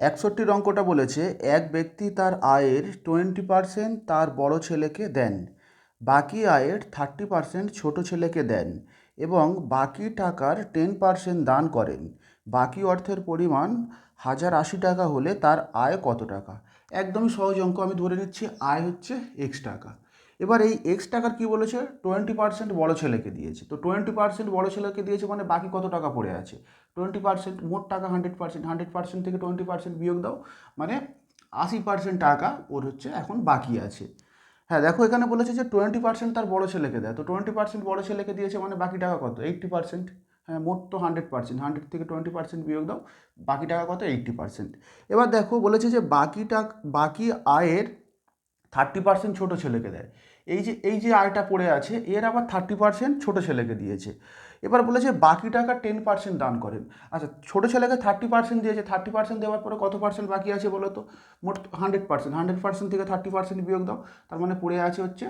একষট্টির অঙ্কটা বলেছে, এক ব্যক্তি তার আয়ের টোয়েন্টি পার্সেন্ট তার বড় ছেলেকে দেন, বাকি আয়ের থার্টি পার্সেন্ট ছোটো ছেলেকে দেন এবং বাকি টাকার টেন পার্সেন্ট দান করেন। বাকি অর্থের পরিমাণ হাজার আশি টাকা হলে তার আয় কত টাকা? একদমই সহজ অঙ্ক, আমি ধরে নিচ্ছি আয় হচ্ছে এক্স টাকা। এবার এই এক্স টাকার কি বলেছে? টোয়েন্টি পার্সেন্ট বড়ো ছেলেকে দিয়েছে। তো টোয়েন্টি পার্সেন্ট বড় ছেলেকে দিয়েছে মানে বাকি কত টাকা পড়ে আছে? টোয়েন্টি পার্সেন্ট মোট টাকা হান্ড্রেড পার্সেন্ট হান্ড্রেড পার্সেন্ট থেকে টোয়েন্টি পার্সেন্ট বিয়োগ দাও মানে আশি পার্সেন্ট টাকা ওর হচ্ছে এখন বাকি আছে। হ্যাঁ দেখো এখানে বলেছে যে টোয়েন্টি পার্সেন্ট তার বড় ছেলেকে দেয়। তো টোয়েন্টি পার্সেন্ট বড় ছেলেকে দিয়েছে মানে বাকি টাকা কত? এইট্টি পার্সেন্ট হ্যাঁ মোট তো হান্ড্রেড পার্সেন্ট হান্ড্রেড থেকে টোয়েন্টি পার্সেন্ট বিয়োগ দাও, বাকি টাকা কত? এইট্টি পার্সেন্ট এবার দেখো বলেছে যে বাকি টাকা, বাকি আয়ের থার্টি পার্সেন্ট ছোটো ছেলেকে দেয়। এই যে এই যে আয়টা পড়ে আছে, এর আবার থার্টি পার্সেন্ট ছোটো ছেলেকে দিয়েছে। এবার বলেছে বাকি টাকা টেন পার্সেন্ট দান করেন। আচ্ছা ছোটো ছেলেকে থার্টি পার্সেন্ট দিয়েছে থার্টি পার্সেন্ট দেওয়ার পরে কত পার্সেন্ট বাকি আছে বলো তো? মোট হান্ড্রেড পার্সেন্ট হান্ড্রেড পার্সেন্ট থেকে থার্টি পার্সেন্ট বিয়োগ দাও। তার মানে পড়ে আছে হচ্ছে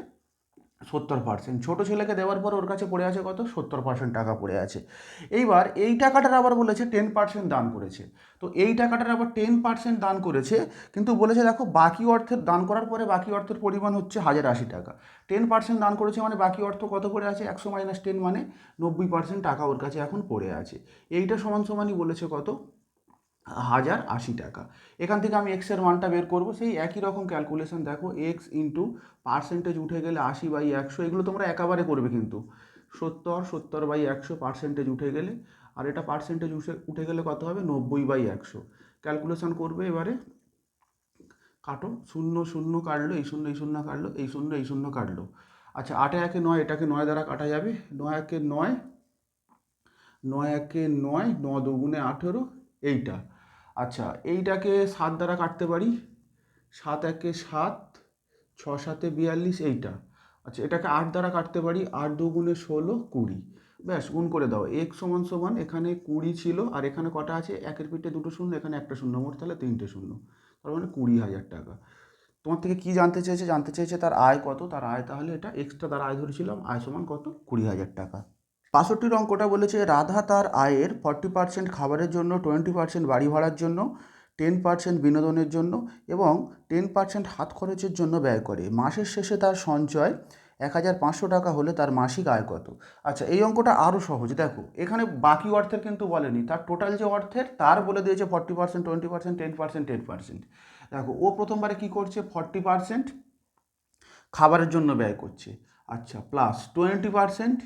সত্তর পার্সেন্ট ছোটো ছেলেকে দেওয়ার পর ওর কাছে পড়ে আছে কত? সত্তর পার্সেন্ট টাকা পড়ে আছে। এইবার এই টাকাটার আবার বলেছে টেন পার্সেন্ট দান করেছে। তো এই টাকাটার আবার টেন পার্সেন্ট দান করেছে, কিন্তু বলেছে দেখো বাকি অর্থের দান করার পরে বাকি অর্থের পরিমাণ হচ্ছে হাজার আশি টাকা। টেন পার্সেন্ট দান করেছে মানে বাকি অর্থ কত পড়ে আছে? একশো মাইনাস টেন মানে নব্বই পার্সেন্ট টাকা ওর কাছে এখন পড়ে আছে। এইটা সমান সমানই বলেছে কত? হাজার আশি টাকা। এখান থেকে আমি এক্সের মানটা বের করব। সেই একই রকম ক্যালকুলেশন দেখো এক্স ইন্টু পার্সেন্টেজ উঠে গেলে আশি বাই একশো, এগুলো তোমরা একেবারে করবে কিন্তু। সত্তর সত্তর বাই একশো পার্সেন্টেজ উঠে গেলে, আর এটা পার্সেন্টেজ উঠে উঠে গেলে কত হবে? নব্বই বাই একশো। ক্যালকুলেশন করবে এবারে, কাটো, শূন্য শূন্য কাটলো, এই শূন্য এই শূন্য কাটলো, এই শূন্য এই শূন্য কাটলো। আচ্ছা আটে একে নয়, এটাকে নয় দ্বারা কাটা যাবে। নয় একে নয় নয় একে নয়, ন দুগুণে আঠেরো, এইটা। আচ্ছা এইটাকে সাত দ্বারা কাটতে পারি। সাত একে সাত, ছ সাতে বিয়াল্লিশ, এইটা। আচ্ছা এটাকে আট দ্বারা কাটতে পারি, আট দুগুণে ষোলো, কুড়ি। ব্যাস, গুণ করে দাও। এক সমান সমান এখানে কুড়ি ছিল, আর এখানে কটা আছে? একের পিঠে দুটো শূন্য, এখানে একটা শূন্য। মোট তাহলে তিনটে শূন্য। তার মানে কুড়ি হাজার টাকা। তোমার থেকে কি জানতে চেয়েছে? জানতে চেয়েছে তার আয় কত? তার আয় তাহলে এটা এক্সট্রা তার আয় ধরেছিলাম। আয় সমান কত? কুড়ি হাজার টাকা। বাষট্টির অঙ্কটা বলেছে, রাধা তার আয়ের ফর্টি পার্সেন্ট খাবারের জন্য টোয়েন্টি পার্সেন্ট বাড়ি ভাড়ার জন্য টেন পার্সেন্ট বিনোদনের জন্য এবং টেন পার্সেন্ট হাত খরচের জন্য ব্যয় করে। মাসের শেষে তার সঞ্চয় এক হাজার পাঁচশো টাকা হলে তার মাসিক আয় কত? আচ্ছা এই অঙ্কটা আরও সহজ। দেখো, এখানে বাকি অর্থের কিন্তু বলেনি, তার টোটাল যে অর্থের, তার বলে দিয়েছে forty percent twenty percent ten percent ten percent দেখো, ও প্রথমবারে কী করছে? ফর্টি পার্সেন্ট খাবারের জন্য ব্যয় করছে। আচ্ছা প্লাস টোয়েন্টি পার্সেন্ট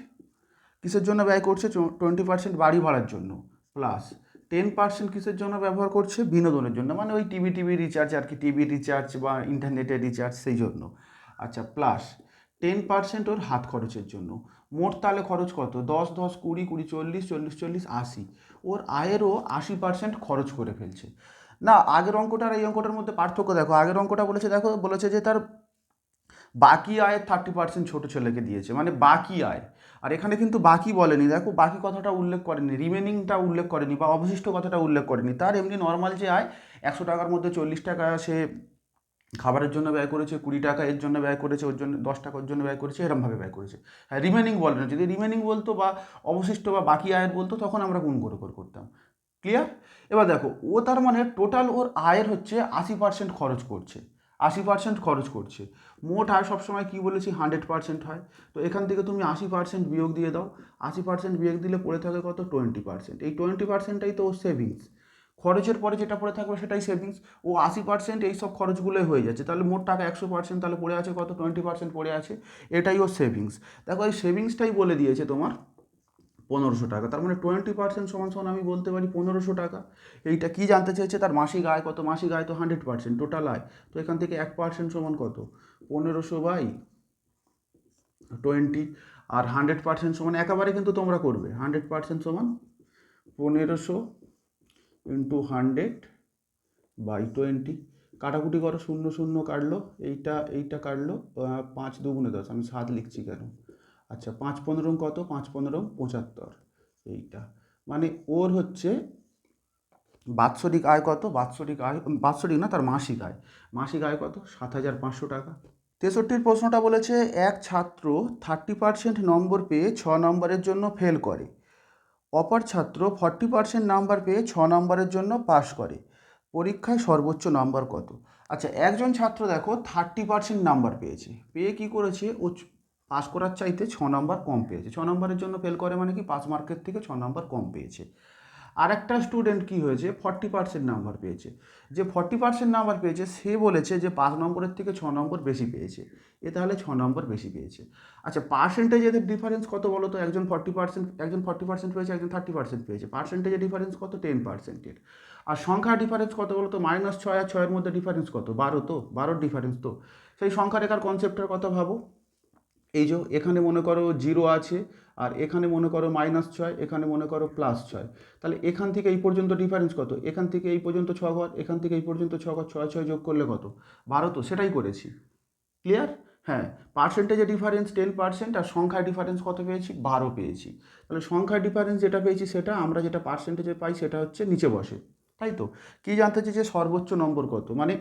কিসের জন্য ব্যয় করছে? টোয়েন্টি পার্সেন্ট বাড়ি ভাড়ার জন্য প্লাস টেন পার্সেন্ট কিসের জন্য ব্যবহার করছে? বিনোদনের জন্য মানে ওই টিভি টিভি রিচার্জ আর কি টিভি রিচার্জ বা ইন্টারনেটের রিচার্জ সেই জন্য। আচ্ছা প্লাস টেন পার্সেন্ট ওর হাত খরচের জন্য। মোট তাহলে খরচ কত? দশ দশ, কুড়ি কুড়ি, চল্লিশ চল্লিশ চল্লিশ, আশি। ওর আয়েরও আশি পার্সেন্ট খরচ করে ফেলছে। না, আগের অঙ্কটার এই অঙ্কটার মধ্যে পার্থক্য দেখো। আগের অঙ্কটা বলেছে, দেখো, বলেছে যে তার বাকি আয়ের থার্টি পার্সেন্ট ছোটো ছেলেকে দিয়েছে মানে বাকি আয়। আর এখানে কিন্তু বাকি বলেনি, দেখো বাকি কথাটা উল্লেখ করেনি রিমেনিংটা উল্লেখ করেনি বা অবশিষ্ট কথাটা উল্লেখ করেনি। তার এমনি নর্মাল যে আয়, একশো টাকার মধ্যে চল্লিশ টাকা সে খাবারের জন্য ব্যয় করেছে, কুড়ি টাকা এর জন্য ব্যয় করেছে, ওর জন্য দশ টাকা টাকার জন্য ব্যয় করেছে এরমভাবে ব্যয় করেছে। হ্যাঁ রিমেনিং বলে না, যদি রিমেনিং বলতো বা অবশিষ্ট বা বাকি আয়ের বলতো, তখন আমরা গুণ করে করে করতাম। ক্লিয়ার এবার দেখো, ও তার মানে টোটাল ওর আয়ের হচ্ছে আশি পার্সেন্ট খরচ করছে। আশি পার্সেন্ট খরচ করছে। মোট আয় সবসময় কী বলেছি? হান্ড্রেড পার্সেন্ট হয়। তো এখান থেকে তুমি আশি পার্সেন্ট বিয়োগ দিয়ে দাও। আশি পার্সেন্ট বিয়োগ দিলে পড়ে থাকে কত? টোয়েন্টি পার্সেন্ট এই টোয়েন্টি পার্সেন্টটাই তো সেভিংস খরচের পরে যেটা পড়ে থাকবে সেটাই সেভিংস ও আশি পার্সেন্ট এই সব খরচগুলোই হয়ে যাচ্ছে। তাহলে মোট টাকা একশো পার্সেন্ট তাহলে পড়ে আছে কত? টোয়েন্টি পার্সেন্ট পড়ে আছে। এটাই ওর সেভিংস দেখো এই সেভিংসটাই বলে দিয়েছে তোমার। পনেরোশো টাকা। তার মানে টোয়েন্টি পার্সেন্ট সমান সমান আমি বলতে পারি পনেরোশো টাকা। এইটা কি জানতে চেয়েছে? তার মাসিক আয় কত? মাসিক আয় তো হান্ড্রেড পার্সেন্ট টোটাল আয়। তো এখান থেকে এক পার্সেন্ট সমান কত? পনেরোশো বাই টোয়েন্টি আর হান্ড্রেড পার্সেন্ট সমান একেবারে কিন্তু তোমরা করবে। হান্ড্রেড পার্সেন্ট সমান পনেরোশো ইন্টু হান্ড্রেড বাই টোয়েন্টি কাটাকুটি করো, শূন্য শূন্য কাটলো, এইটা এইটা কাটলো পাঁচ দুগুণে দশ। আমি সাত লিখছি কেন? আচ্ছা পাঁচ পনেরো কত? পাঁচ পনেরো পঁচাত্তর। এইটা। মানে ওর হচ্ছে বাৎসরিক আয় কত? বাৎসরিক আয়, বাৎসরিক না, তার মাসিক আয়। মাসিক আয় কত? সাত হাজার পাঁচশো টাকা। তেষট্টির প্রশ্নটা বলেছে, এক ছাত্র থার্টি পার্সেন্ট নম্বর পেয়ে ছ নম্বরের জন্য ফেল করে। অপর ছাত্র ফর্টি পার্সেন্ট নাম্বার পেয়ে ছ নম্বরের জন্য পাস করে। পরীক্ষায় সর্বোচ্চ নাম্বার কত? আচ্ছা একজন ছাত্র দেখো, থার্টি পার্সেন্ট নাম্বার পেয়েছে। পেয়ে কি করেছে? ও পাস করার চাইতে ছ নম্বর কম পেয়েছে। ছ নম্বরের জন্য ফেল করে মানে কি? পাস মার্কের থেকে ছ নম্বর কম পেয়েছে। আর একটা স্টুডেন্ট কি হয়েছে? ফর্টি পার্সেন্ট নাম্বার পেয়েছে। যে ফর্টি পার্সেন্ট নাম্বার পেয়েছে, সে বলেছে যে পাঁচ নম্বরের থেকে ছ নম্বর বেশি পেয়েছে। এ তাহলে ছ নম্বর বেশি পেয়েছে। আচ্ছা পার্সেন্টেজ এদের ডিফারেন্স কত বলো তো? একজন ফর্টি পার্সেন্ট একজন ফর্টি পার্সেন্ট পেয়েছে একজন থার্টি পার্সেন্ট পেয়েছে। পার্সেন্টেজের ডিফারেন্স কত? টেন পার্সেন্টের আর সংখ্যার ডিফারেন্স কত বলো তো? মাইনাস ছয় আর ছয়ের মধ্যে ডিফারেন্স কত? বারো তো? বারোর ডিফারেন্স তো। সেই সংখ্যা রেখার কনসেপ্টের কথা ভাবো। এই যে এখানে মনে করো জিরো আছে আর এখানে মনে করো মাইনাস ছয়, এখানে মনে করো প্লাস ছয়। তাহলে এখান থেকে এই পর্যন্ত ডিফারেন্স কত? এখান থেকে এই পর্যন্ত ছ ঘর, এখান থেকে এই পর্যন্ত ছ ঘর, ছয় ছয় যোগ করলে কত? বারো তো, সেটাই করেছি। ক্লিয়ার হ্যাঁ পার্সেন্টেজে ডিফারেন্স টেন পার্সেন্ট আর সংখ্যার ডিফারেন্স কত পেয়েছি? বারো পেয়েছি। তাহলে সংখ্যার ডিফারেন্স যেটা পেয়েছি সেটা, আমরা যেটা পার্সেন্টেজে পাই সেটা হচ্ছে নিচে বসে। তাই তো? কী জানতে চেয়েছে সর্বোচ্চ নম্বর কত? মানে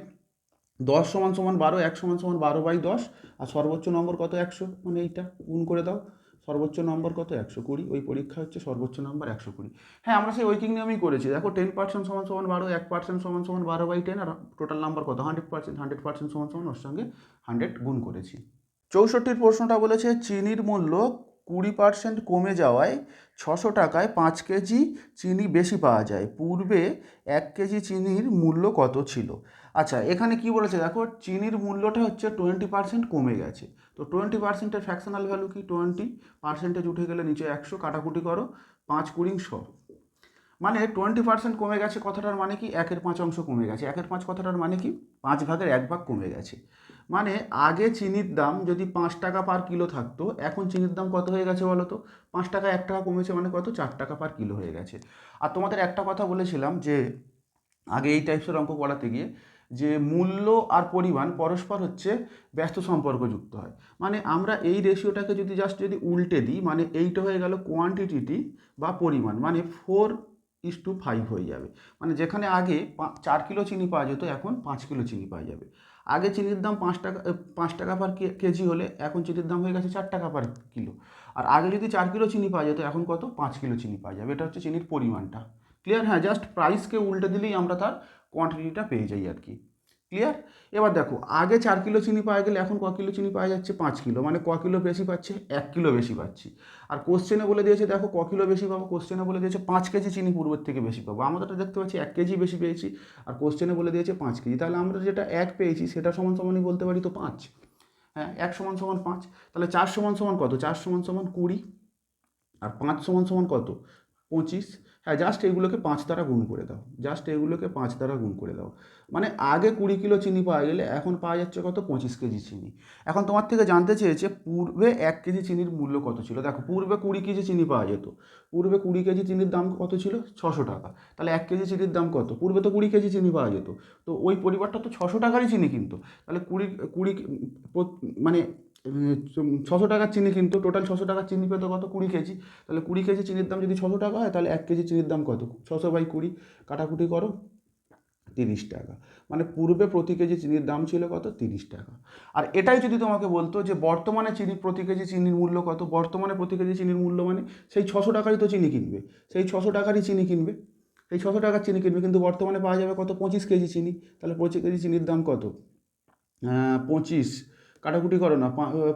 দশ সমান সমান বারো, এক সমান সমান বারো বাই দশ, আর সর্বোচ্চ নম্বর কত একশো? মানে এইটা, গুণ করে দাও। সর্বোচ্চ নম্বর কত? একশো কুড়ি। ওই পরীক্ষা হচ্ছে সর্বোচ্চ নম্বর একশো কুড়ি। হ্যাঁ আমরা সেই ঐকিক নিয়মেই করেছি। দেখো টেন পার্সেন্ট সমান সমান বারো, এক পার্সেন্ট সমান সমান বারো বাই টেন আর টোটাল নাম্বার কত? হান্ড্রেড পার্সেন্ট হান্ড্রেড পার্সেন্ট সমান সমান ওর সঙ্গে হান্ড্রেড গুণ করেছি। চৌষট্টির প্রশ্নটা বলেছে, চিনির মূল্য কুড়ি পার্সেন্ট কমে যাওয়ায় ছশো টাকায় পাঁচ কেজি চিনি বেশি পাওয়া যায়। পূর্বে এক কেজি চিনির মূল্য কত ছিল? আচ্ছা এখানে কি বলেছে দেখো, চিনির মূল্যটা হচ্ছে টোয়েন্টি পার্সেন্ট কমে গেছে। তো টোয়েন্টি পার্সেন্টের ফ্যাকশনাল ভ্যালু কি? টোয়েন্টি পার্সেন্টেজ উঠে গেলে নিচে একশো, কাটাকুটি করো, পাঁচ কুড়ি শ। মানে টোয়েন্টি পার্সেন্ট কমে গেছে কথাটার মানে কি? একের পাঁচ অংশ কমে গেছে। একের পাঁচ কথাটার মানে কি? পাঁচ ভাগের এক ভাগ কমে গেছে। মানে আগে চিনির দাম যদি পাঁচ টাকা পার কিলো থাকতো, এখন চিনির দাম কত হয়ে গেছে বলো তো? পাঁচ টাকা, এক টাকা কমেছে মানে কত? চার টাকা পার কিলো হয়ে গেছে। আর তোমাদের একটা কথা বলেছিলাম যে, আগে এই টাইপসের অঙ্ক করাতে গিয়ে যে মূল্য আর পরিমাণ পরস্পর হচ্ছে ব্যস্ত সম্পর্কযুক্ত হয়। মানে আমরা এই রেশিওটাকে যদি জাস্ট যদি উল্টে দিই মানে এইটা হয়ে গেল কোয়ান্টিটিটি বা পরিমাণ মানে ফোর ইস টু ফাইভ হয়ে যাবে। মানে যেখানে আগে চার কিলো চিনি পাওয়া যেত, এখন পাঁচ কিলো চিনি পাওয়া যাবে। আগে চিনির দাম পাঁচ টাকা পাঁচ টাকা পার কেজি হলে এখন চিনির দাম হয়ে গেছে চার টাকা পার কিলো। আর আগে যদি চার কিলো চিনি পাওয়া যেত, এখন কত? পাঁচ কিলো চিনি পাওয়া যাবে। এটা হচ্ছে চিনির পরিমাণটা। ক্লিয়ার হ্যাঁ জাস্ট প্রাইসকে উল্টে দিলেই আমরা তার কোয়ান্টিটিটা পেয়ে যাই আর কি। ক্লিয়ার এবার দেখো, আগে চার কিলো চিনি পাওয়া গেলে এখন ক কিলো চিনি পাওয়া যাচ্ছে? পাঁচ কিলো। মানে ক কিলো বেশি পাচ্ছে? এক কিলো বেশি পাচ্ছি। আর কোশ্চেনে বলে দিয়েছে, দেখো ক কিলো বেশি পাবো? কোশ্চেনে বলে দিয়েছে, পাঁচ কেজি চিনি পূর্বের থেকে বেশি পাবো। আমরা তো দেখতে পাচ্ছি, এক কেজি বেশি পেয়েছি। আর কোশ্চেনে বলে দিয়েছে, পাঁচ কেজি। তাহলে আমরা যেটা এক পেয়েছি, সেটা সমান সমানই বলতে পারি তো পাঁচ। হ্যাঁ এক সমান সমান পাঁচ। তাহলে চার সমান সমান কত? চার সমান সমান কুড়ি। আর পাঁচ সমান সমান কত? পঁচিশ। হ্যাঁ জাস্ট এগুলোকে পাঁচ দ্বারা গুণ করে দাও। জাস্ট এগুলোকে পাঁচ দ্বারা গুণ করে দাও। মানে আগে কুড়ি কিলো চিনি পাওয়া গেলে এখন পাওয়া যাচ্ছে কত? পঁচিশ কেজি চিনি। এখন তোমার থেকে জানতে চেয়েছে পূর্বে এক কেজি চিনির মূল্য কত ছিল? দেখো, পূর্বে কুড়ি কেজি চিনি পাওয়া যেত। পূর্বে কুড়ি কেজি চিনির দাম কত ছিল? ছশো টাকা। তাহলে এক কেজি চিনির দাম কত? পূর্বে তো কুড়ি কেজি চিনি পাওয়া যেত। তো ওই পরিবারটা তো ছশো টাকারই চিনি কিন্তু। তাহলে কুড়ি কুড়ি মানে ছশো টাকার চিনি কিন্তু টোটাল ছশো টাকার চিনি পেতো কত? কুড়ি কেজি। তাহলে কুড়ি কেজি চিনির দাম যদি ছশো টাকা হয়, তাহলে এক কেজি চিনির দাম কত? ছশো বাই কুড়ি কাটাকুটি করো, তিরিশ টাকা। মানে পূর্বে প্রতি কেজি চিনির দাম ছিল কত? তিরিশ টাকা। আর এটাই যদি তোমাকে বলতো যে বর্তমানে চিনি প্রতি কেজি চিনির মূল্য কত? বর্তমানে প্রতি কেজি চিনির মূল্য মানে সেই ছশো টাকারই তো চিনি কিনবে। সেই ছশো টাকারই চিনি কিনবে। সেই ছশো টাকার চিনি কিনবে, কিন্তু বর্তমানে পাওয়া যাবে কত? পঁচিশ কেজি চিনি। তাহলে পঁচিশ কেজি চিনির দাম কত? পঁচিশ। কাটাকুটি করো না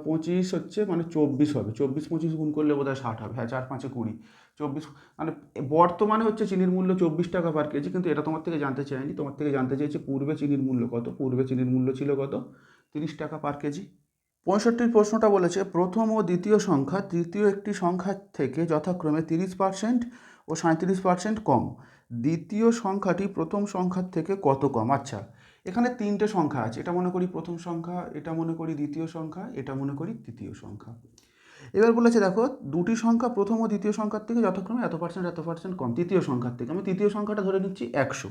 পঁচিশ হচ্ছে মানে চব্বিশ হবে, চব্বিশ পঁচিশ গুণ করলে বোধহয় ষাট হবে হ্যাঁ চার পাঁচে কুড়ি, চব্বিশ মানে বর্তমানে হচ্ছে চিনির মূল্য চব্বিশ টাকা পার কেজি, কিন্তু এটা তোমার থেকে জানতে চাইনি, তোমার থেকে জানতে চাইছে পূর্বে চিনির মূল্য কত, পূর্বে চিনির মূল্য ছিল কত, তিরিশ টাকা পার কেজি। পঁয়ষট্টির প্রশ্নটা বলেছে, প্রথম ও দ্বিতীয় সংখ্যা, তৃতীয় একটি সংখ্যা থেকে যথাক্রমে তিরিশ পার্সেন্ট ও সাঁত্রিশ পার্সেন্ট কম, দ্বিতীয় সংখ্যাটি প্রথম সংখ্যার থেকে কত কম? আচ্ছা এখানে তিনটে সংখ্যা আছে। এটা মনে করি প্রথম সংখ্যা, এটা মনে করি দ্বিতীয় সংখ্যা, এটা মনে করি তৃতীয় সংখ্যা। এবার বলেছে, দেখো, দুটি সংখ্যা প্রথম ও দ্বিতীয় সংখ্যার থেকে যথাক্রমে এত পার্সেন্ট এত পার্সেন্ট কম। তৃতীয় সংখ্যার থেকে। আমি তৃতীয় সংখ্যাটা ধরে নিচ্ছি একশো।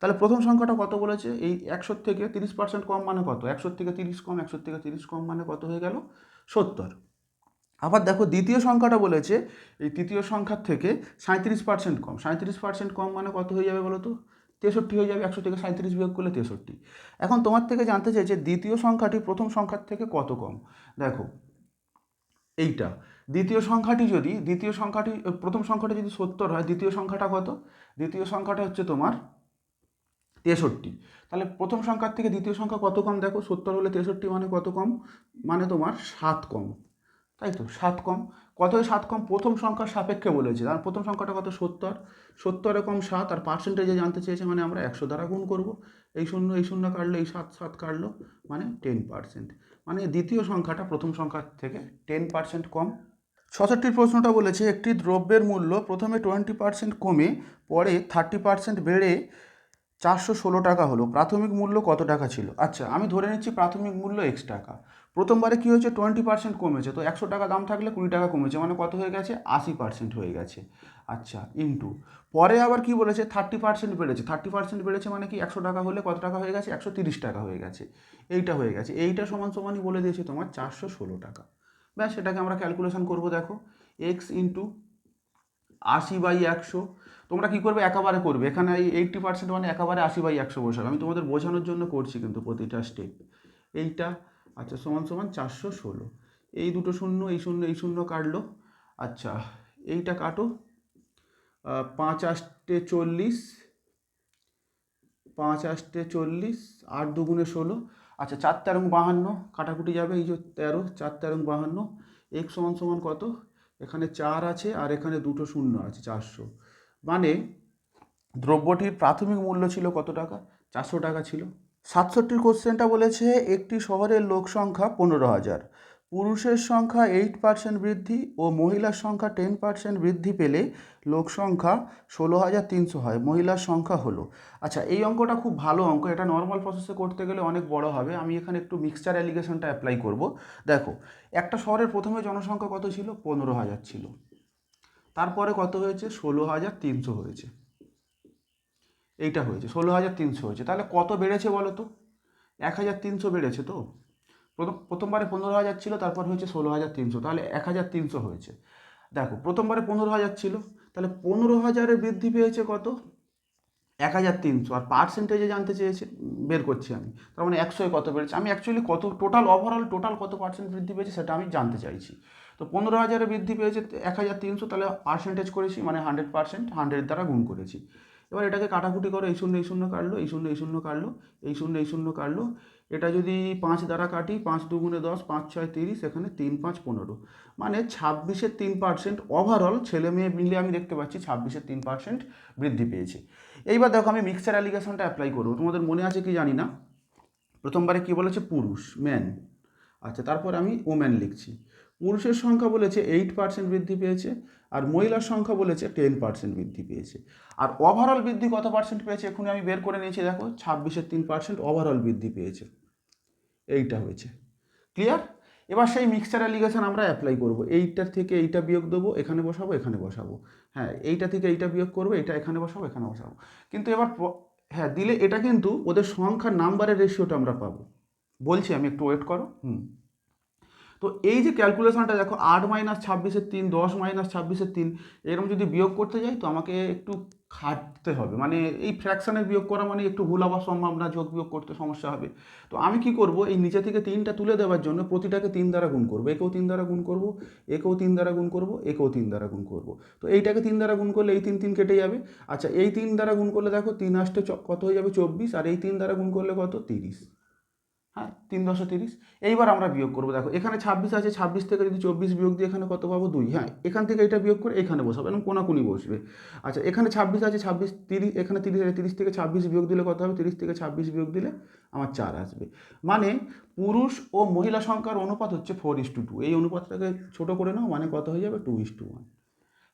তাহলে প্রথম সংখ্যাটা কত বলেছে? এই একশোর থেকে তিরিশ পার্সেন্ট কম মানে কত? একশোর থেকে তিরিশ কম, একশোর থেকে তিরিশ কম মানে কত হয়ে গেল? সত্তর। আবার দেখো, দ্বিতীয় সংখ্যাটা বলেছে, এই তৃতীয় সংখ্যার থেকে সাঁত্রিশ পার্সেন্ট কম। সাঁত্রিশ পার্সেন্ট কম মানে কত হয়ে যাবে বলো তো? তেষট্টি হয়ে যাবে একশো থেকে সাঁত্রিশ বিয়োগ করলে তেষট্টি। এখন তোমার থেকে জানতে চাইছে দ্বিতীয় সংখ্যাটি প্রথম সংখ্যার থেকে কত কম? দেখো, এইটা। দ্বিতীয় সংখ্যাটি যদি, দ্বিতীয় সংখ্যাটি, প্রথম সংখ্যাটি যদি সত্তর হয়, দ্বিতীয় সংখ্যাটা কত? দ্বিতীয় সংখ্যাটা হচ্ছে তোমার তেষট্টি। তাহলে প্রথম সংখ্যার থেকে দ্বিতীয় সংখ্যা কত কম? দেখো, সত্তর হলে তেষট্টি মানে কত কম? মানে তোমার সাত কম। তাই তো? সাত কম। কত সাত কম? প্রথম সংখ্যার সাপেক্ষে বলেছে। আর প্রথম সংখ্যাটা কত? সত্তর। সত্তরে কম সাত আর পার্সেন্টেজে জানতে চেয়েছে মানে আমরা একশো দ্বারা গুণ করব। এই শূন্য এই শূন্য কাটলো, এই সাত সাত কাটলো মানে টেন পার্সেন্ট মানে দ্বিতীয় সংখ্যাটা প্রথম সংখ্যার থেকে টেন পার্সেন্ট কম। ছষট্টির প্রশ্নটা বলেছে, একটি দ্রব্যের মূল্য প্রথমে টোয়েন্টি পার্সেন্ট কমে, পরে থার্টি পার্সেন্ট বেড়ে চারশো ষোলো টাকা হলো। প্রাথমিক মূল্য কত টাকা ছিল? আচ্ছা আমি ধরে নিচ্ছি প্রাথমিক মূল্য এক্স টাকা। প্রথমবারে কী হয়েছে? টোয়েন্টি পার্সেন্ট কমেছে। তো একশো টাকা দাম থাকলে কুড়ি টাকা কমেছে। মানে কত হয়ে গেছে? আশি পার্সেন্ট হয়ে গেছে। আচ্ছা ইন্টু। পরে আবার কি বলেছে? থার্টি পার্সেন্ট বেড়েছে। থার্টি পার্সেন্ট বেড়েছে মানে কি একশো টাকা হলে কত টাকা হয়ে গেছে? একশো তিরিশ টাকা হয়ে গেছে। এইটা হয়ে গেছে। এইটা সমান সমানই বলে দিয়েছে তোমার চারশো ষোলো টাকা। ব্যাস, সেটাকে আমরা ক্যালকুলেশন করব দেখো। এক্স ইন্টু আশি বাই একশো। তোমরা কী করবে? একেবারে করবে। এখানে এই এইট্টি পার্সেন্ট মানে একেবারে আশি বাই একশো বসাবে। আমি তোমাদের বোঝানোর জন্য করছি কিন্তু প্রতিটা স্টেপ এইটা আচ্ছা সমান সমান চারশো ষোলো। এই দুটো শূন্য, এই শূন্য এই শূন্য কাটলো। আচ্ছা এইটা কাটো। পাঁচ আষ্টে চল্লিশ, পাঁচ আষ্টে চল্লিশ, আট দুগুণে ষোলো। আচ্ছা চার তেরো বাহান্ন, কাটাকুটি যাবে এই যে তেরো, চার তেরো বাহান্ন। এক সমান সমান কত? এখানে চার আছে আর এখানে দুটো শূন্য আছে, চারশো। মানে দ্রব্যটির প্রাথমিক মূল্য ছিল কত টাকা? চারশো টাকা ছিল। সাতষট্টির কোশ্চেনটা বলেছে, একটি শহরের লোক সংখ্যা পনেরো হাজার। পুরুষের সংখ্যা এইট পার্সেন্ট বৃদ্ধি ও মহিলার সংখ্যা টেন পার্সেন্ট বৃদ্ধি পেলে লোক সংখ্যা ষোলো হাজার তিনশো হয়। মহিলার সংখ্যা হলো। আচ্ছা এই অঙ্কটা খুব ভালো অঙ্ক। এটা নর্মাল প্রসেসে করতে গেলে অনেক বড় হবে। আমি এখানে একটু মিক্সচার অ্যালিগেশনটা অ্যাপ্লাই করব। দেখো, একটা শহরের প্রথমে জনসংখ্যা কত ছিল? পনেরো হাজার ছিল। তারপরে কত হয়েছে? ষোলো হাজার তিনশো হয়েছে। এইটা হয়েছে, ষোলো হাজার তিনশো হয়েছে। তাহলে কত বেড়েছে বলো তো? এক হাজার তিনশো বেড়েছে তো? প্রথম, প্রথমবারে পনেরো হাজার ছিল, তারপর হয়েছে ষোলো হাজার তিনশো। তাহলে এক হাজার তিনশো হয়েছে। দেখো, প্রথমবারে পনেরো হাজার ছিল, তাহলে পনেরো হাজারের বৃদ্ধি পেয়েছে কত? এক হাজার তিনশো। আর পার্সেন্টেজে জানতে চেয়েছে, বের করছি আমি। তার মানে একশোয় কত বেড়েছে? আমি অ্যাকচুয়ালি কত টোটাল ওভারঅল টোটাল কত পার্সেন্ট বৃদ্ধি পেয়েছে সেটা আমি জানতে চাইছি। তো পনেরো হাজারে বৃদ্ধি পেয়েছে এক হাজার তিনশো, তাহলে পার্সেন্টেজ করেছি মানে হান্ড্রেড পার্সেন্ট হান্ড্রেড দ্বারা গুণ করেছি। এবার এটাকে কাটাকুটি করো, এই শূন্য এই শূন্য কাটলো, এই শূন্য এই শূন্য কাটলো, এই শূন্য এই শূন্য কাটলো। এটা যদি পাঁচ দ্বারা কাটি, পাঁচ দুগুণে দশ, পাঁচ ছয় তিরিশ, এখানে তিন, পাঁচ পনেরো। মানে ছাব্বিশের তিন পার্সেন্ট ওভারঅল ছেলে মেয়ে মিলে আমি দেখতে পাচ্ছি ছাব্বিশের তিন পার্সেন্ট বৃদ্ধি পেয়েছে। এইবার দেখো আমি মিক্সার অ্যালিগেশনটা অ্যাপ্লাই করব। তোমাদের মনে আছে কি জানি না? প্রথমবারে কি বলেছে? পুরুষ ম্যান আচ্ছা তারপর আমি ওম্যান লিখছি। পুরুষের সংখ্যা বলেছে এইট পার্সেন্ট বৃদ্ধি পেয়েছে আর মহিলার সংখ্যা বলেছে টেন পার্সেন্ট বৃদ্ধি পেয়েছে। আর ওভারঅল বৃদ্ধি কত পার্সেন্ট পেয়েছে এখন আমি বের করে নিয়েছি, দেখো, ছাব্বিশের তিন পার্সেন্ট ওভারঅল বৃদ্ধি পেয়েছে। এইটা হয়েছে। ক্লিয়ার এবার সেই মিক্সচার অ্যালিগেশন আমরা অ্যাপ্লাই করব। এইটার থেকে এইটা বিয়োগ দেবো, এখানে বসাবো এখানে বসাবো। হ্যাঁ এইটা থেকে এইটা বিয়োগ করব, এটা এখানে বসাবো এখানে বসাবো। কিন্তু এবার হ্যাঁ দিলে এটা কিন্তু ওদের সংখ্যার নাম্বারের রেশিওটা আমরা পাবো। বলছি আমি একটু ওয়েট করো। হুম। তো এই যে ক্যালকুলেশনটা দেখো আট মাইনাস ছাব্বিশের তিন দশ মাইনাস ছাব্বিশের তিন এরকম যদি বিয়োগ করতে যাই তো আমাকে একটু খাটতে হবে। মানে এই ফ্র্যাকশানের বিয়োগ করা মানে একটু ভুল হওয়ার সম্ভাবনা যোগ বিয়োগ করতে সমস্যা হবে। তো আমি কি করব এই নিচে থেকে তিনটা তুলে দেওয়ার জন্য প্রতিটাকে তিন দ্বারা গুণ করব। একেও তিন দ্বারা গুণ করব একেও তিন দ্বারা গুণ করব একেও তিন দ্বারা গুণ করব। তো এইটাকে তিন দ্বারা গুণ করলে এই তিন তিন কেটে যাবে। আচ্ছা এই তিন দ্বারা গুণ করলে দেখো তিন চ- কত হয়ে যাবে? চব্বিশ আর এই তিন দ্বারা গুণ করলে কত? তিরিশ। হ্যাঁ তিন দশো তিরিশ। এইবার আমরা বিয়োগ করব। দেখো, এখানে ছাব্বিশ আছে, ছাব্বিশ থেকে যদি চব্বিশ বিয়োগ দিয়ে এখানে কত পাবো? দুই। হ্যাঁ এখান থেকে এটা বিয়োগ করে এখানে বসাবো এবং কোনাকুনি বসবে। আচ্ছা এখানে ছাব্বিশ আছে, ছাব্বিশ তিরিশ, এখানে তিরিশ আছে, তিরিশ থেকে ছাব্বিশ বিয়োগ দিলে কত হবে? তিরিশ থেকে ছাব্বিশ বিয়োগ দিলে আমার চার আসবে। মানে পুরুষ ও মহিলা সংখ্যার অনুপাত হচ্ছে ফোর ইস টু টু এই অনুপাতটাকে ছোটো করে নাও মানে কত হয়ে যাবে? টু ইস টু ওয়ান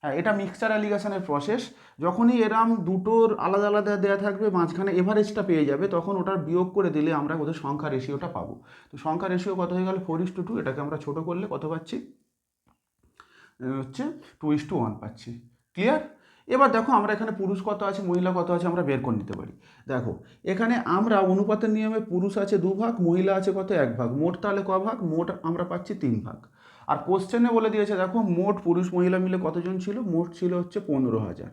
হ্যাঁ এটা মিক্সচার অ্যালিগেশনের প্রসেস যখনই এরাম দুটোর আলাদা আলাদা দেওয়া থাকবে, মাঝখানে এভারেজটা পেয়ে যাবে, তখন ওটার বিয়োগ করে দিলে আমরা ওদের সংখ্যা রেশিওটা পাবো। তো সংখ্যা রেশিও কত হয়ে গেল? ফোর ইস টু টু এটাকে আমরা ছোটো করলে কত পাচ্ছি? হচ্ছে টু ইস টু ওয়ান পাচ্ছি। ক্লিয়ার এবার দেখো, আমরা এখানে পুরুষ কত আছে, মহিলা কত আছে, আমরা বের করে নিতে পারি। দেখো, এখানে আমরা অনুপাতের নিয়মে পুরুষ আছে দু ভাগ মহিলা আছে কত এক ভাগ মোট তাহলে ক ভাগ মোট আমরা পাচ্ছি তিন ভাগ আর কোশ্চেনে বলে দিয়েছে, দেখো মোট পুরুষ মহিলা মিলে কতজন ছিল? মোট ছিল হচ্ছে পনেরো হাজার।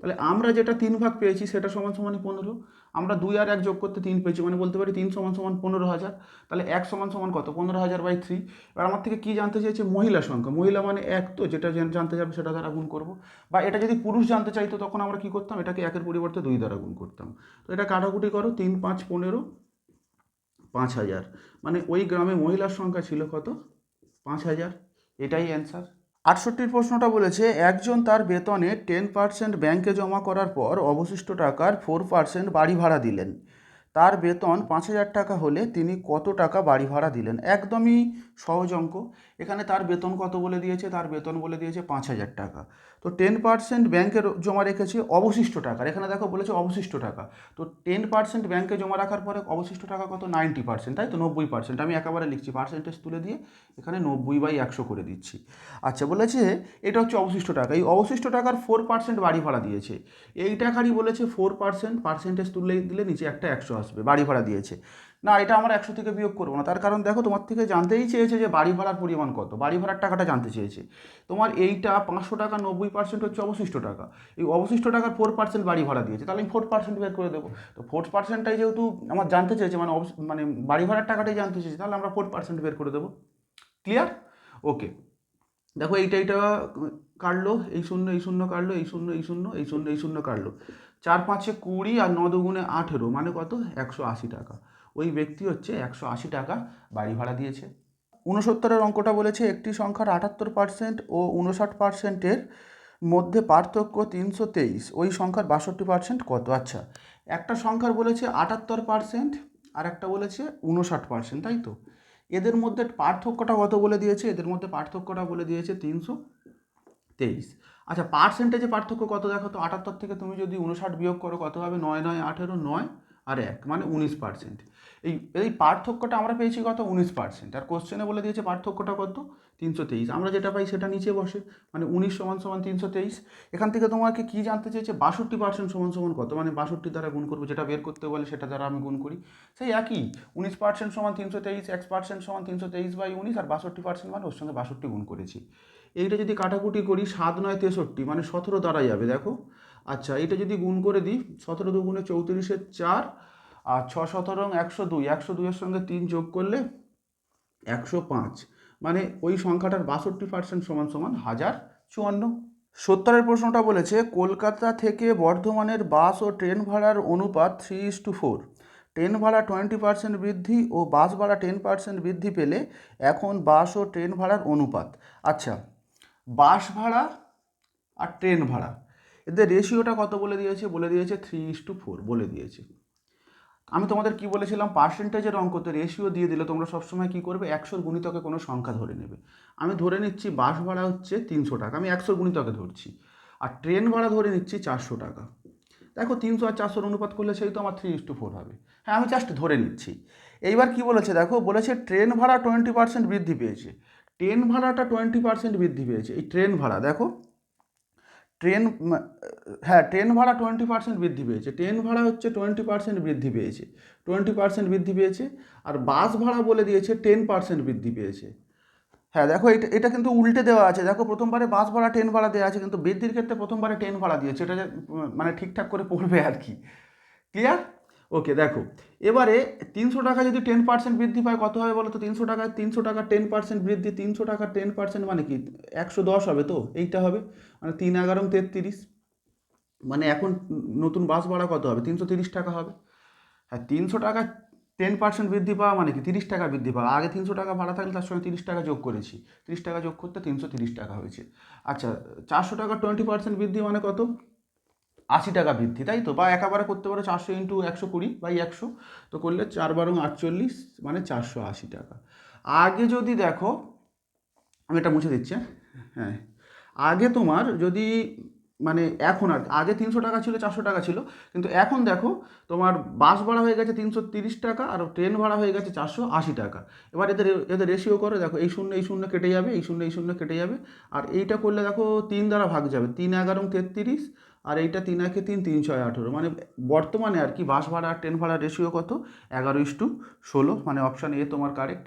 তাহলে আমরা যেটা তিন ভাগ পেয়েছি, সেটা সমান সমানই পনেরো। আমরা দুই আর এক যোগ করতে তিন পেয়েছি মানে বলতে পারি তিন সমান সমান পনেরো হাজার। তাহলে এক সমান সমান কত? পনেরো হাজার বাই থ্রি এবার আমার থেকে কী জানতে চেয়েছে মহিলা সংখ্যা। মহিলা মানে এক তো, যেটা জানতে যাবে সেটা দ্বারা গুণ করব। বা এটা যদি পুরুষ জানতে চাইতো, তখন আমরা কী করতাম? এটাকে একের পরিবর্তে দুই দ্বারা গুণ করতাম। তো এটা কাটাকুটি করো, তিন, পাঁচ, পনেরো, পাঁচ হাজার। মানে ওই গ্রামে মহিলার সংখ্যা ছিল কত? পাঁচ হাজার? এটাই অ্যান্সার আটষট্টির প্রশ্নটা বলেছে, একজন তার বেতনে টেন পার্সেন্ট ব্যাংকে জমা করার পর অবশিষ্ট টাকার ফোর পার্সেন্ট বাড়ি ভাড়া দিলেন। তার বেতন পাঁচ হাজার টাকা হলে তিনি কত টাকা বাড়ি ভাড়া দিলেন? একদমই সহজ অঙ্ক। এখানে তার বেতন কত বলে দিয়েছে? তার বেতন বলে দিয়েছে পাঁচ হাজার টাকা। তো টেন পার্সেন্ট ব্যাংকে জমা রেখেছে অবশিষ্ট টাকার। এখানে দেখো বলেছে অবশিষ্ট টাকা। তো টেন পার্সেন্ট ব্যাংকে জমা রাখার পরে অবশিষ্ট টাকা কত? নাইনটি পার্সেন্ট তাই তো? নব্বই পার্সেন্ট আমি একেবারে লিখছি। পার্সেন্টেজ তুলে দিয়ে এখানে নব্বই বাই একশো করে দিচ্ছি। আচ্ছা বলেছে এটা হচ্ছে অবশিষ্ট টাকা। এই অবশিষ্ট টাকার ফোর পার্সেন্ট বাড়ি ভাড়া দিয়েছে। এই টাকারই বলেছে ফোর পার্সেন্ট পার্সেন্টেজ তুললে দিলে নিচে একটা একশো আসবে, বাড়ি ভাড়া দিয়েছে। না, এটা আমরা একশো থেকে বিয়োগ করব না। তার কারণ দেখো, তোমার থেকে জানতেই চেয়েছে যে বাড়ি ভাড়ার পরিমাণ কত। বাড়ি ভাড়ার টাকাটা জানতে চেয়েছে। তোমার এইটা পাঁচশো টাকা, নব্বই পার্সেন্ট হচ্ছে অবশিষ্ট টাকা। এই অবশিষ্ট টাকার ফোর পার্সেন্ট বাড়ি ভাড়া দিয়েছে। তাহলে আমি ফোর পার্সেন্ট বের করে দেবো। তো ফোর পার্সেন্টটাই যেহেতু আমার জানতে চেয়েছে মানে মানে বাড়ি ভাড়ার টাকাটাই জানতে চেয়েছে, তাহলে আমরা ফোর পার্সেন্ট বের করে দেবো। ক্লিয়ার ওকে দেখো, এইটা এইটা কাটলো, এই শূন্য এই শূন্য কাটলো, এই শূন্য এই শূন্য এই শূন্য এই শূন্য কাটলো। চার পাঁচে কুড়ি আর ন দুগুণে আঠেরো মানে কত? একশো আশি টাকা। ওই ব্যক্তি হচ্ছে একশো আশি টাকা বাড়ি ভাড়া দিয়েছে। ঊনসত্তরের অঙ্কটা বলেছে, একটি সংখ্যার আটাত্তর পার্সেন্ট ও উনষাট পার্সেন্টের মধ্যে পার্থক্য তিনশো তেইশ। ওই সংখ্যার বাষট্টি পার্সেন্ট কত? আচ্ছা একটা সংখ্যার বলেছে আটাত্তর পার্সেন্ট আর একটা বলেছে উনষাট পার্সেন্ট তাই তো? এদের মধ্যে পার্থক্যটা কত বলে দিয়েছে? এদের মধ্যে পার্থক্যটা বলে দিয়েছে তিনশো তেইশ। আচ্ছা পার্সেন্টেজে পার্থক্য কত দেখো তো? আটাত্তর থেকে তুমি যদি উনষাট বিয়োগ করো, কত হবে? নয় নয়, আঠেরো, নয় আর এক মানে উনিশ পার্সেন্ট এই এই পার্থক্যটা আমরা পেয়েছি কত? উনিশ পার্সেন্ট আর কোশ্চেনে বলে দিয়েছে পার্থক্যটা কত? তিনশো তেইশ। আমরা যেটা পাই সেটা নিচে বসে। মানে উনিশ সমান সমান তিনশো তেইশ। এখান থেকে তোমাকে কী জানতে চেয়েছে? বাষট্টি পার্সেন্ট সমান সমান কত? মানে বাষট্টি দ্বারা গুণ করব, যেটা বের করতে বলে সেটা দ্বারা আমি গুণ করি। সেই একই। উনিশ পার্সেন্ট সমান তিনশো তেইশ এক্স পার্সেন্ট সমান তিনশো তেইশ বাই উনিশ, আর বাষট্টি পার্সেন্ট মানে ওর সঙ্গে বাষট্টি গুণ করেছি। এইটা যদি কাটাকুটি করি, সাত নয় তেষট্টি মানে সতেরো দ্বারা যাবে, দেখো। আচ্ছা এটা যদি গুণ করে দিই, সতেরো দুগুণে চৌত্রিশের চার আর ছ সতেরো একশো দুই, একশো দুইয়ের সঙ্গে তিন যোগ করলে একশো পাঁচ। মানে ওই সংখ্যাটার বাষট্টি পার্সেন্ট সমান সমান হাজার চুয়ান্ন। সত্তরের প্রশ্নটা বলেছে, কলকাতা থেকে বর্ধমানের বাস ও ট্রেন ভাড়ার অনুপাত three is two four train ভাড়া টোয়েন্টি পার্সেন্ট বৃদ্ধি ও বাস ভাড়া টেন পার্সেন্ট বৃদ্ধি পেলে এখন বাস ও ট্রেন ভাড়ার অনুপাত। আচ্ছা বাস ভাড়া আর ট্রেন ভাড়া। এদের রেশিওটা কত বলে দিয়েছে? বলে দিয়েছে থ্রি ইস টু ফোর বলে দিয়েছে। আমি তোমাদের কি বলেছিলাম? পার্সেন্টেজের অঙ্কতে রেশিও দিয়ে দিলে তোমরা সবসময় কি করবে? একশোর গুণিতকে কোনো সংখ্যা ধরে নেবে। আমি ধরে নিচ্ছি বাস ভাড়া হচ্ছে তিনশো টাকা। আমি একশোর গুণিতকে ধরছি। আর ট্রেন ভাড়া ধরে নিচ্ছি চারশো টাকা। দেখো তিনশো আর চারশোর অনুপাত করলে সেই তো আমার থ্রি ইস টু ফোর হবে। হ্যাঁ আমি জাস্ট ধরে নিচ্ছি। এইবার কি বলেছে দেখো? বলেছে ট্রেন ভাড়া টোয়েন্টি পার্সেন্ট বৃদ্ধি পেয়েছে। ট্রেন ভাড়াটা টোয়েন্টি পার্সেন্ট বৃদ্ধি পেয়েছে। এই ট্রেন ভাড়া, দেখো। ট্রেন হ্যাঁ ট্রেন ভাড়া টোয়েন্টি পার্সেন্ট বৃদ্ধি পেয়েছে। ট্রেন ভাড়া হচ্ছে টোয়েন্টি পার্সেন্ট বৃদ্ধি পেয়েছে। টোয়েন্টি পার্সেন্ট বৃদ্ধি পেয়েছে আর বাস ভাড়া বলে দিয়েছে টেন পার্সেন্ট বৃদ্ধি পেয়েছে। হ্যাঁ দেখো এটা এটা কিন্তু উল্টে দেওয়া আছে। দেখো প্রথমবারে বাস ভাড়া, ট্রেন ভাড়া দেওয়া আছে, কিন্তু বৃদ্ধির ক্ষেত্রে প্রথমবারে ট্রেন ভাড়া দিয়েছে। এটা মানে ঠিকঠাক করে পড়বে আর কি। ক্লিয়ার ওকে দেখো। এবারে তিনশো টাকা যদি টেন পার্সেন্ট বৃদ্ধি পায়, কত হবে বলো তো তিনশো টাকা তিনশো টাকা টেন পার্সেন্ট বৃদ্ধি, তিনশো টাকা টেন পার্সেন্ট মানে কি? একশো দশ হবে তো? এইটা হবে। মানে তিন এগারো তেত্রিশ। মানে এখন নতুন বাস ভাড়া কত হবে? তিনশো তিরিশ টাকা হবে। হ্যাঁ তিনশো টাকা টেন পার্সেন্ট বৃদ্ধি পাওয়া মানে কি? তিরিশ টাকা বৃদ্ধি পাওয়া। আগে তিনশো টাকা ভাড়া থাকলে তার সঙ্গে তিরিশ টাকা যোগ করেছি। তিরিশ টাকা যোগ করতে তিনশো তিরিশ টাকা হয়েছে। আচ্ছা চারশো টাকা টোয়েন্টি পার্সেন্ট বৃদ্ধি মানে কত? আশি টাকা বৃদ্ধি, তাই তো? বা একেবারে করতে পারো চারশো ইন্টু একশো কুড়ি বাই একশো, তো করলে চার বারং আটচল্লিশ মানে চারশো আশি টাকা। আগে যদি দেখো, আমি এটা মুছে দিচ্ছি হ্যাঁ? হ্যাঁ। আগে তোমার যদি মানে এখন আর আগে তিনশো টাকা ছিল, চারশো টাকা ছিল, কিন্তু এখন দেখো, তোমার বাস ভাড়া হয়ে গেছে তিনশো তিরিশ টাকা আর ট্রেন ভাড়া হয়ে গেছে চারশো আশি টাকা। এবার এদের এদের রেশিও করে, দেখো, এই শূন্য এই শূন্য কেটে যাবে, এই শূন্য এই শূন্য কেটে যাবে, আর এইটা করলে দেখো তিন দ্বারা ভাগ যাবে, তিন এগারো তেত্রিশ আর এইটা তিন একে তিন তিন ছয় আঠেরো। মানে বর্তমানে আর কি বাস ভাড়া আর ট্রেন ভাড়া রেশিও কত? এগারো ইস টু ষোলো মানে অপশান এ তোমার কারেক্ট